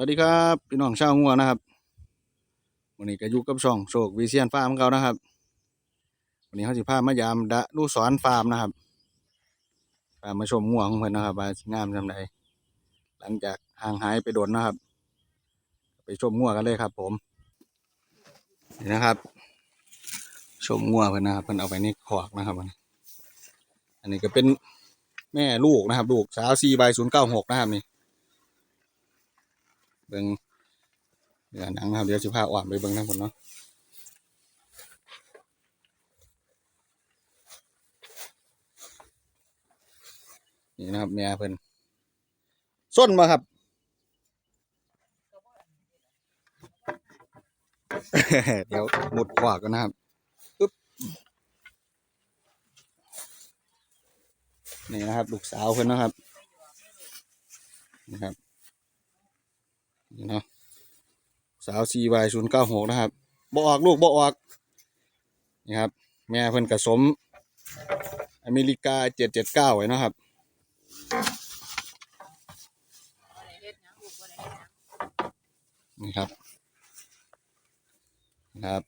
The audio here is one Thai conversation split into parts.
วัสดีครับพี่น้องชาวงัวนะครับวันนี้ก็อยู่กับช่องโชควิเชียนฟาร์มของเขานะครับวันนี้เขาสิพามายามดะลูสอนฟาร์มนะครับพามาชมงัวของเพิ่อนนะครับว่างามจำไดหลังจากห่างหายไปโดนนะครับ ไปชมงัวกันเลยครับ ผมนี่นะครับ ชมงัวเพิ่อนนะครับเพิ่อนเอาไปในขอกนะครับอันนี้อันนี้ก็เป็นแม่ลูกนะครับ ลูกสาวซีใบศูนย์เก้าหกนะครับนี่ เบิ่งเดี๋ยวหนังนะครับเดี๋ยวสิพาอ่อนไปเบิ่งทั้งหมดเนาะนี่นะครับแม่เพิ่นส้นมาครับเดี๋ยวหมุดขวากันนะครับปึ๊บนี่นะครับ ลูกสาวเพิ่นนะครับนี่ครับ นี่เนาะสาวซีวายศูนย์เก้าหกนะครับบออกลูกบออกนี่ครับ แม่เพิ่นกระสม อเมริกาเจ็ดเจ็ดเก้าไว้นะครับนี่ครับนะครับ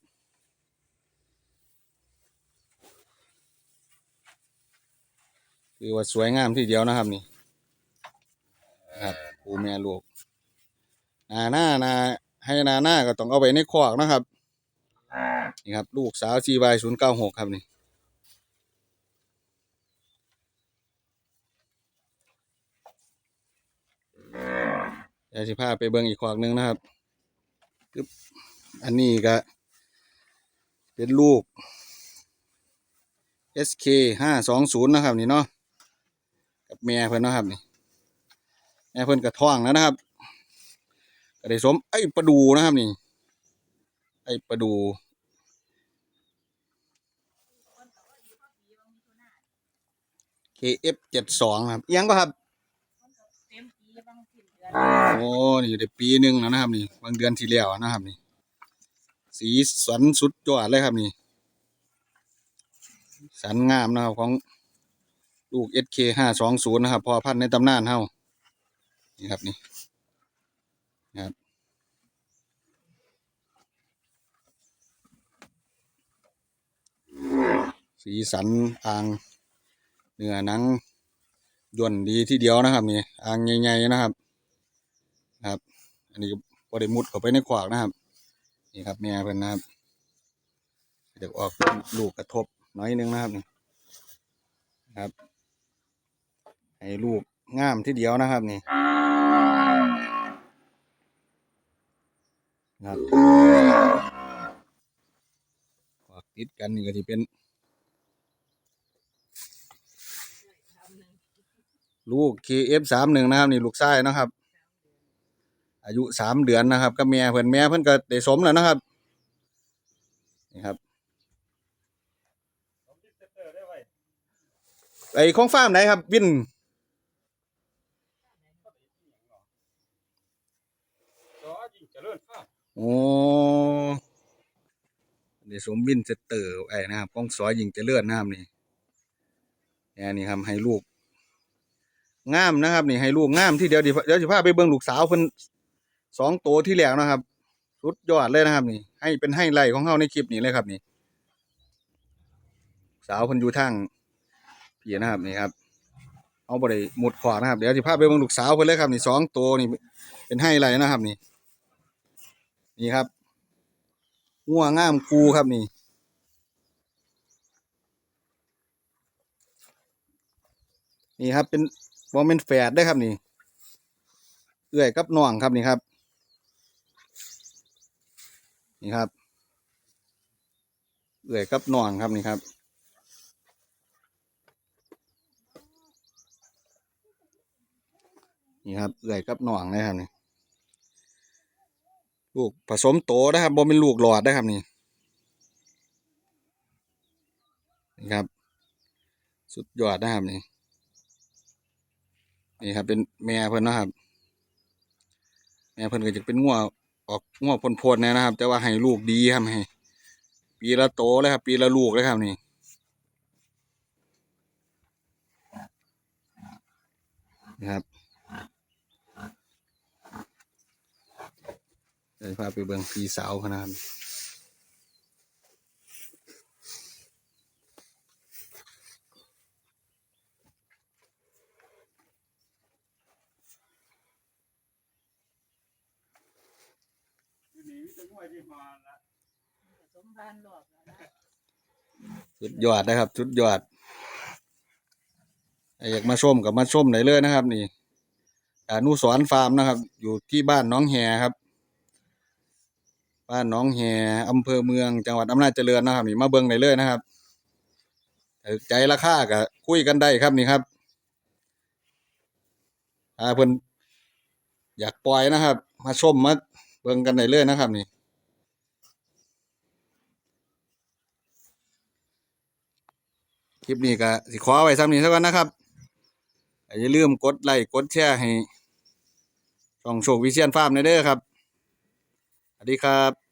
คือว่าสวยงามทีเดียวนะครับนี่ครับปูแม่ลูก นาหน้านาให้นาหน้าก็ต้องเอาไว้ในคอกนะครับนี่ครับ ลูกสาว g y ศูนย์เก้าหกครับนี่เดี๋ยวสิพาไปเบิ่งอีกคอกหนึ่งนะครับ อันนี้ก็เป็นลูก SK ห้าสองศูนย์นะครับ นี่เนาะกับแม่เพิ่นนะครับนี่แม่เพิ่นกระท้องแล้วนะครับ ก็ได้สมไอ้ประดูนะครับนี่ ไอ้ประดู KF เจ็ดสองครับยังก็ครับเต็มปีบางสิ้นเดือนโอ้นี่ได้ปีหนึ่งแล้วนะครับ นี่บางเดือนที่แล้วนะครับ นี่ สีสันสุดยอดเลยครับนี่ สันงามนะครับของลูก SK ห้าสองศูนย์นะครับ พอพันธุ์ในตำนานเฮานี่ครับนี่ นะครับสีสันอ่างเนื้อหนังย่นดีที่เดียวนะครับนี่อ่างใหญ่ๆนะครับครับ อันนี้ก็ได้มุดเข้าไปในขวากนะครับ นี่ครับแม่เพิ่นนะครับเดี๋ยวออกลูกกระทบน้อยนึงนะครับนี่ครับให้ลูกงามที่เดียวนะครับนี่ ครับขวากติดกันนี่ก็ที่เป็นลูก KF สามหนึ่งนะครับนี่ลูกไส้นะครับ อายุสามเดือนนะครับก็แม่เพิ่นแม่เพิ่อนก็ได้สมแล้วนะครับนี่ครับไอ้ของฟาร์มไหนครับวิน ซอยิ่งเจริญภาพ โอ้ได้สมวินเซตเตอร์ไอ้นะครับของสอยยิงเจริญนะครับนี่เนี่ยนี่ครับให้ลูกงามนะครับ นี่ให้ลูกงามที่เดียวดิเดี๋ยวจะพาไปเบิ่งลูกสาวเพิ่นสองตัวที่แล้วนะครับสุดยอดเลยนะครับ นี่ ให้เป็นให้ไล่ของเฮาในคลิปนี้เลยครับ นี่ สาวเพิ่นอยู่ทางพี่นะครับนี่ครับเอาบ่ได้หมดขวานะครับ เดี๋ยวจะพาไปเบิ่งลูกสาวเพิ่นเลยครับ นี่สองตัวนี่เป็นให้ไล่นะครับ นี่ นี่ครับงัวงามคูครับนี่ นี่ครับเป็นบอมเป็นแฝดได้ครับนี่ เอื้อยกับน้องครับนี่ครับ นี่ครับ เอื้อยกับน้องครับนี่ครับนี่ครับเอื้อยกับน้องเลยครับนี่ ลูกผสมโตนะครับบ่เป็นลูกหลอดนะครับนี่นะครับ สุดยอดนะครับนี่นี่ครับเป็นแม่เพิ่นนะครับ แม่เพิ่นก็จะเป็นงัวออกงัวพลๆแน่นะครับ แต่ว่าให้ลูกดีครับให้ปีละโตเลยครับ ปีละลูกเลยครับนี่นะครับ เดี๋ ยวพาไปเบิ่งพี่สาวขนะครับอยู่นี่มีแต่งวยที่มาละผสมพันธุ์รอบแล้วนะสุดยอดนะครับสุดยอดอยากมาชมกับมาชมได้เลยนะครับ นี่อนุสรฟาร์มนะครับ อยู่ที่บ้านน้องแฮครับ บ้านหน้องแฮอำเภอเมืองจังหวัดอำนาจเจริญนะครับนี่มาเบิ่งได้เลยนะครับใจราคาก็คุยกันได้ครับนี่ครับอ่าเพิ่นอยากปล่อยนะครับ มาชมมาเบิ่งกันได้เลยนะครับนี่คลิปนี้ก็สิขอไว้ซ้ำนี้สักวันนะครับอย่าลืมกดไลค์กดแชร์ให้ช่องโชควิเชียนฟาร์มในเด้อครับ สวัสดีครับ